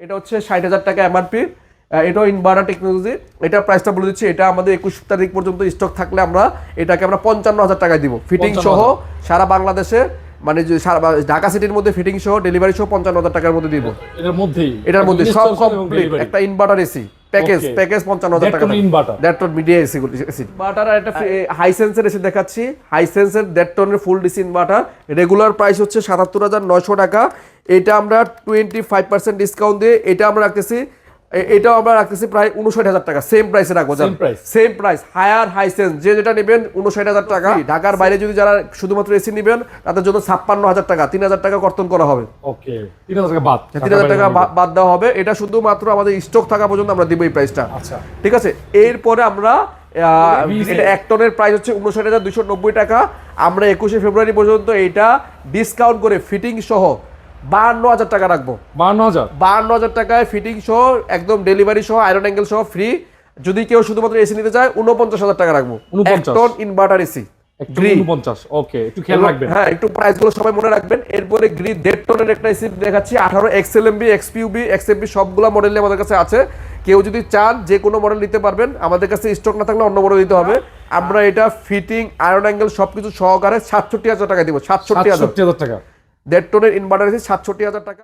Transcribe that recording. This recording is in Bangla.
এটা হচ্ছে ষাট হাজার টাকা এমআরপি এটাও ইনভার্টার টেকনোলজি এটা প্রাইসটা বলে দিচ্ছি এটা আমাদের একুশ তারিখ পর্যন্ত স্টক থাকলে আমরা এটাকে আমরা পঞ্চান্ন হাজার টাকায় দিব। ফিটিং সহ সারা বাংলাদেশে মানে যে সারা বা- ঢাকা সিটির মধ্যে ফিটিং সহ ডেলিভারি সহ পঞ্চান্ন হাজার টাকার মধ্যে দিব। এটার মধ্যেই। এটার মধ্যে সব কমপ্লিট একটা ইনভার্টার এসি প্যাকেজ প্যাকেজ পঞ্চান্ন হাজার টাকা Dead ton inverter। দেড় ton Midea AC AC inverter আর একটা হাই সেন্সের এসে দেখাচ্ছি। হাই সেন্সের দেড় টনের full DC inverter regular price হচ্ছে সাতাত্তর হাজার নয়শো টাকা। এটা আমরা টোয়েন্টি ফাইভ পার্সেন্ট ডিসকাউন্ট দিয়ে এটা আমরা রাখতেছি এটাও আমরা রাখতেছি প্রায় উনষাট হাজার টাকা। সেম প্রাইসে রাখব। Same price Haier Hisense যে যেটা নেবেন উনষাট হাজার টাকা। ঢাকার বাইরে যদি যারা শুধুমাত্র এসি নেবেন তাদের জন্য ছাপ্পান্ন হাজার টাকা তিন হাজার টাকা কর্তন করা হবে। ওকে তিন হাজার টাকা বাদ। দেওয়া হবে। এটা শুধুমাত্র আমাদের স্টক থাকা পর্যন্ত আমরা দিব এই প্রাইসটা আচ্ছা। ঠিক আছে? এরপরে আমরা এটা এক টনের প্রাইস হচ্ছে উনষাট হাজার দুশো নব্বই টাকা। আমরা একুশে ফেব্রুয়ারি পর্যন্ত এটা ডিসকাউন্ট করে ফিটিং সহ বাহান্ন হাজার টাকা রাখব। বান্ন হাজার? বাহান্ন হাজার টাকায় ফিটিং সহ একদম ডেলিভারি সহ আয়রন অ্যাঙ্গেল সহ ফ্রি যদি কেউ শুধুমাত্র এসি নিতে চায় উনপঞ্চাশ হাজার টাকা রাখব। এক টন ইনভার্টার এসি ওকে একটু খেয়াল রাখবেন। হ্যাঁ একটু প্রাইসগুলো সবাই মনে রাখবেন। এরপরে গ্রি দেড় টনের একটা এসি দেখাচ্ছি আঠারো এক্সএলএমবি এক্সপিউবি এক্সএমবি সবগুলো মডেল আমাদের কাছে আছে। কেউ যদি চান যে কোনো মডেল নিতে পারবেন। আমাদের কাছে স্টক না থাকলে অন্য মডেল দিতে হবে। আমরা এটা ফিটিং আয়রন অ্যাঙ্গেল সবকিছু সহকারে সাতষট্টি হাজার টাকা দিব সাতষট্টি হাজার টাকা। দেড় টনের ইনভার্টার এসে সাতষট্টি হাজার টাকা